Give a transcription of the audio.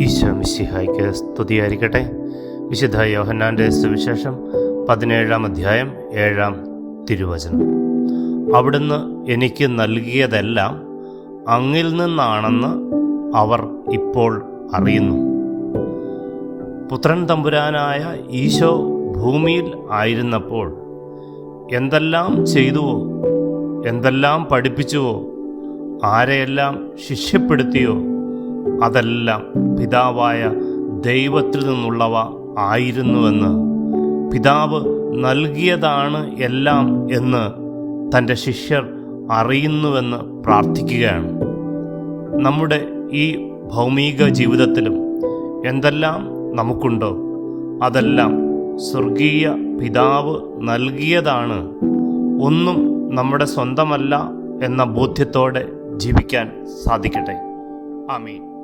ഈശോ സ്തുതിയായിരിക്കട്ടെ. വിശുദ്ധ യോഹന്നാന്റെ സുവിശേഷം പതിനേഴാം അധ്യായം ഏഴാം തിരുവചനം. അവിടുന്ന് എനിക്ക് നൽകിയതെല്ലാം അങ്ങിൽ നിന്നാണെന്ന് അവർ ഇപ്പോൾ അറിയുന്നു. പുത്രൻ തമ്പുരാനായ ഈശോ ഭൂമിയിൽ ആയിരുന്നപ്പോൾ എന്തെല്ലാം ചെയ്തുവോ എന്തെല്ലാം പഠിപ്പിച്ചുവോ ആരെയെല്ലാം ശിഷ്യപ്പെടുത്തിയോ അതെല്ലാം പിതാവായ ദൈവത്തിൽ നിന്നുള്ളവ ആയിരുന്നുവെന്ന്. പിതാവ് നൽകിയതാണ് എല്ലാം എന്ന് തന്റെ ശിഷ്യർ അറിയുന്നുവെന്ന് പ്രാർത്ഥിക്കുകയാണ്. നമ്മുടെ ഈ ഭൗമിക ജീവിതത്തിലും എന്തെല്ലാം നമുക്കുണ്ടോ? അതെല്ലാം സ്വർഗീയ പിതാവ് നൽകിയതാണ്. ഒന്നും നമ്മുടെ സ്വന്തമല്ല എന്ന ബോധ്യത്തോടെ ജീവിക്കാൻ സാധിക്കട്ടെ. ആമീൻ.